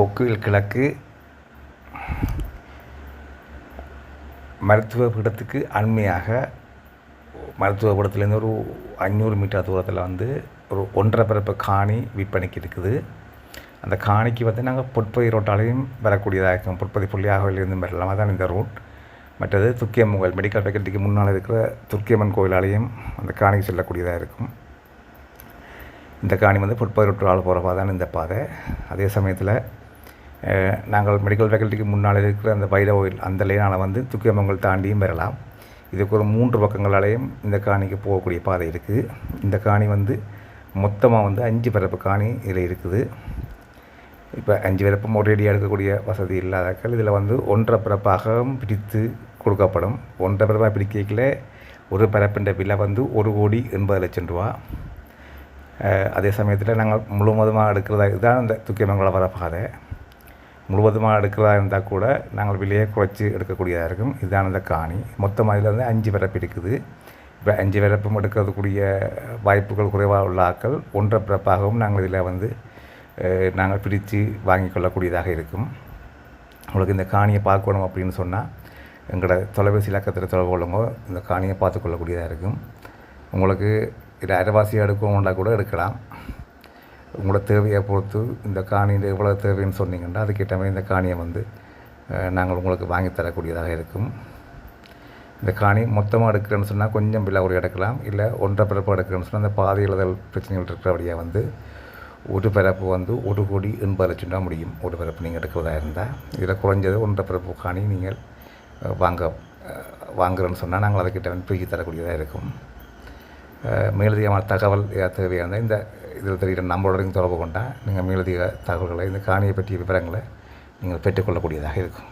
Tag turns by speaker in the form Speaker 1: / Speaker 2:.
Speaker 1: கொக்குவில் கிழக்கு மருத்துவ பீடத்துக்கு அண்மையாக மருத்துவ பீடத்துலேருந்து ஒரு அஞ்சூறு மீட்டர் தூரத்தில் வந்து ஒரு ஒன்றரை பரப்பு காணி விற்பனைக்கு இருக்குது. அந்த காணிக்கு வந்து நாங்கள் பொற்பதி ரோட்டாலையும் வரக்கூடியதாக இருக்கும். பொற்பதி புள்ளியாகவிலிருந்து வரலாம் அதான் இந்த ரோட் மற்றது துர்க்கியம்மன் கோயில் மெடிக்கல் ஃபேக்கல்ட்டிக்கு முன்னால் இருக்கிற துர்க்கியம்மன் கோயிலாலையும் அந்த காணிக்கு செல்லக்கூடியதாக இருக்கும். இந்த காணி வந்து பொற்பதி ரோட்டால் போகிற பாதை தான் இந்த பாதை. அதே சமயத்தில் நாங்கள் மெடிக்கல் ஃபேக்கல்ட்டிக்கு முன்னால் இருக்கிற அந்த வைர கோயில் அந்த லைனால் வந்து துக்கியமங்கல் தாண்டியும் வரலாம் இதுக்கு ஒரு மூன்று பக்கங்களாலேயும் இந்த காணிக்கு போகக்கூடிய பாதை இருக்குது இந்த காணி வந்து மொத்தமாக வந்து அஞ்சு பரப்பு காணி இதில் இருக்குது. இப்போ அஞ்சு பிறப்பும் ஒரேடியாக எடுக்கக்கூடிய வசதி இல்லாதாக்கள் இதில் வந்து ஒன்றரை பிறப்பாகவும் பிரித்து கொடுக்கப்படும். ஒன்றரை பிறப்பாக பிரிக்கல ஒரு பிறப்பின்ற விலை வந்து ஒரு கோடி எண்பது லட்சம் ரூபா. அதே சமயத்தில் நாங்கள் முழுவதுமாக எடுக்கிறதா இதுதான் இந்த துக்கியமங்கலம் வர பாதை முழுவதுமாக எடுக்கிறதா இருந்தால் கூட நாங்கள் விலையை குறைச்சி எடுக்கக்கூடியதாக இருக்கும். இதுதான் இந்த காணி. மொத்தமாக இதில் வந்து அஞ்சு பிறப்பு இருக்குது. இப்போ அஞ்சு பிறப்பும் எடுக்கிறதுக்குரிய வாய்ப்புகள் குறைவாக உள்ள ஆட்கள் ஒன்றரை பிறப்பாகவும் நாங்கள் இதில் வந்து நாங்கள் பிரித்து வாங்கி கொள்ளக்கூடியதாக இருக்கும். உங்களுக்கு இந்த காணியை பார்க்கணும் அப்படின்னு சொன்னால் எங்களோட தொலைபேசி இலக்கத்தில் தொடர்பு கொள்ளுங்க. இந்த காணியை பார்த்து கொள்ளக்கூடியதாக இருக்கும். உங்களுக்கு இதில் அரைவாசியாக எடுக்கணும்னா கூட எடுக்கலாம். உங்களோட தேவையை பொறுத்து இந்த காணியில் எவ்வளோ தேவைன்னு சொன்னீங்கன்னா அதுக்கேற்ற மாதிரி இந்த காணியை வந்து நாங்கள் உங்களுக்கு வாங்கி தரக்கூடியதாக இருக்கும். இந்த காணி மொத்தமாக எடுக்கிறேன்னு சொன்னால் கொஞ்சம் விலை ஒரு எடுக்கலாம். இல்லை ஒன்றரை பிறப்பு எடுக்கிறேன்னு சொன்னால் அந்த பாதை இழுதல் பிரச்சனைகள் இருக்கிறபடியாக வந்து ஒரு பிறப்பு வந்து ஒரு கோடி எண்பது லட்சம் ரூபா முடியும். ஒரு பிறப்பு நீங்கள் எடுக்கிறதா இருந்தால் இதில் குறைஞ்சது ஒன்றரை பிறப்பு காணி நீங்கள் வாங்க வாங்குறேன்னு சொன்னால் நாங்கள் அதுக்கிட்ட வந்து தூக்கி தரக்கூடியதாக இருக்கும். மேலதிகமான தகவல் தேவையாக இருந்தால் இந்த இதில் தெரிகிற நம்பரோடையும் தொடர்பு கொண்டால் நீங்கள் மேலதிக தகவல்களை இந்த காணியை பற்றிய விவரங்களை நீங்கள் பெற்றுக்கொள்ளக்கூடியதாக இருக்கும்.